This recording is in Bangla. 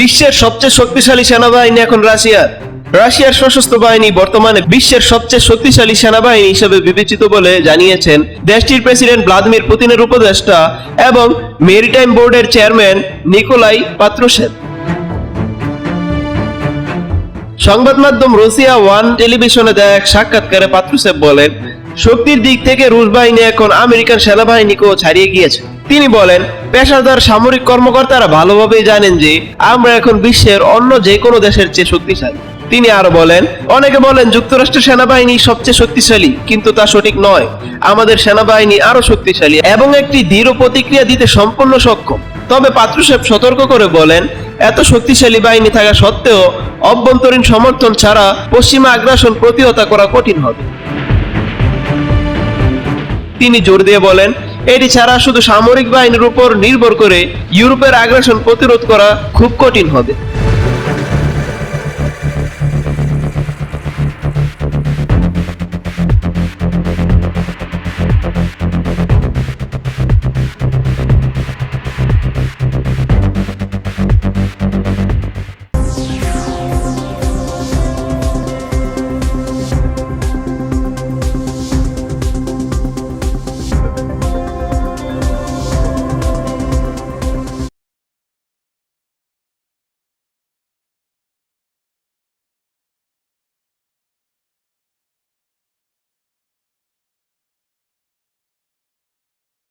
বিশ্বের সবচেয়ে শক্তিশালী সেনাবাহিনী এখন রাশিয়ার রাশিয়ার সশস্ত্র বাহিনী বর্তমানে বিশ্বের সবচেয়ে শক্তিশালী সেনাবাহিনী হিসেবে বিবেচিত বলে জানিয়েছেন দেশটির প্রেসিডেন্ট ভ্লাদিমির পুতিনের উপদেষ্টা এবং মেরিটাইম বোর্ডের চেয়ারম্যান নিকোলাই পাত্রুশেভ সংবাদ মাধ্যম রাশিয়া ওয়ান টেলিভিশনে দেয়া এক সাক্ষাৎকারে পাত্রুসেভ বলেন, শক্তির দিক থেকে রুশ বাহিনী এখন আমেরিকান সেনাবাহিনীকেও ছাড়িয়ে গিয়েছে। তিনি বলেন, পেশাদার সামরিক কর্মকর্তারা ভালোভাবেই জানেন যে আমরা এখন বিশ্বের অন্য যে কোনো দেশের চেয়ে শক্তিশালী। তিনি আরও বলেন, অনেকে বলেন যুক্তরাষ্ট্রের সেনাবাহিনী সবচেয়ে শক্তিশালী, কিন্তু তা সঠিক নয়। আমাদের সেনাবাহিনী আরও শক্তিশালী এবং একটি দৃঢ় প্রতিক্রিয়া দিতে সম্পূর্ণ সক্ষম। তবে পাত্রুসেব সতর্ক করে বলেন, এত শক্তিশালী বাহিনী থাকা সত্ত্বেও অভ্যন্তরীণ সমর্থন ছাড়া পশ্চিমা আগ্রাসন প্রতিহতা করা কঠিন হবে। তিনি জোর দিয়ে বলেন এটি ছাড়া শুধু সামরিক বাহিনীর উপর নির্ভর করে ইউরোপের আগ্রাসন প্রতিরোধ করা খুব কঠিন হবে।